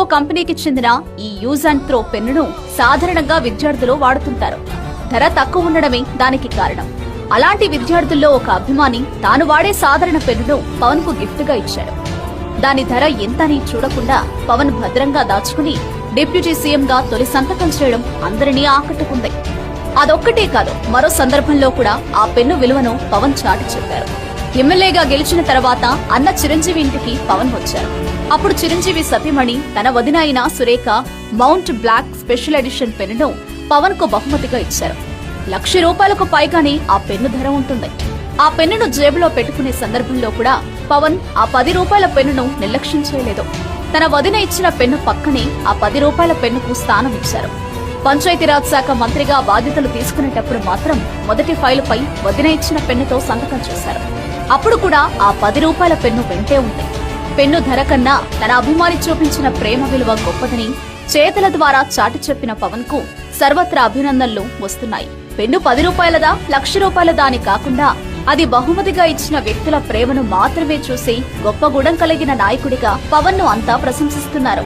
ఓ కంపెనీకి చెందిన ఈ యూజ్ అండ్ త్రో పెన్నును సాధారణంగా విద్యార్థులు వాడుతుంటారు. ధర తక్కువ ఉండడమే దానికి కారణం. అలాంటి విద్యార్థుల్లో ఒక అభిమాని తాను వాడే సాధారణ పెన్నును పవన్కు గిఫ్ట్గా ఇచ్చాడు. దాని ధర ఎంతని చూడకుండా పవన్ భద్రంగా దాచుకుని డిప్యూటీ సీఎం గా తొలి సంతకం చేయడం అందరినీ ఆకట్టుకుంది. అదొక్కటే కాదు మరో సందర్భంలో కూడా ఆ పెన్ను విలువను పవన్ చాటి చెప్పారు. ఎమ్మెల్యేగా గెలిచిన తర్వాత అన్న చిరంజీవి ఇంటికి పవన్ వచ్చారు. అప్పుడు చిరంజీవి సతీమణి తన వదిన అయిన Surekha Mont Blanc special edition పెన్నును పవన్కు బహుమతిగా ఇచ్చారు. లక్ష రూపాయలకు పైగానే ఆ పెన్ను ధర ఉంటుంది. ఆ పెన్నును జేబులో పెట్టుకునే సందర్భంలో కూడా పవన్ ఆ పది రూపాయల పెన్నును నిర్లక్ష్యం చేయలేదు. తన వదిన ఇచ్చిన పెన్ను పక్కనే ఆ పది రూపాయల పెన్నుకు స్థానం ఇచ్చారు. పంచాయతీరాజ్ శాఖ మంత్రిగా బాధ్యతలు తీసుకునేటప్పుడు మాత్రం మొదటి ఫైలుపై వదిన ఇచ్చిన పెన్నుతో సంతకం చేశారు. అప్పుడు కూడా ఆ పది రూపాయల పెన్ను వెంటే ఉంది. పెన్ను ధర కన్నా తన అభిమాని చూపించిన ప్రేమ విలువ గొప్పదని చేతల ద్వారా చాటి చెప్పిన పవన్కు సర్వత్రా అభినందనలు వస్తున్నాయి. పెన్ను పది రూపాయలదా లక్ష రూపాయలదా అని కాకుండా అది బహుమతిగా ఇచ్చిన వ్యక్తుల ప్రేమను మాత్రమే చూసి గొప్ప గుణం కలిగిన నాయకుడిగా పవన్ను అంతా ప్రశంసిస్తున్నారు.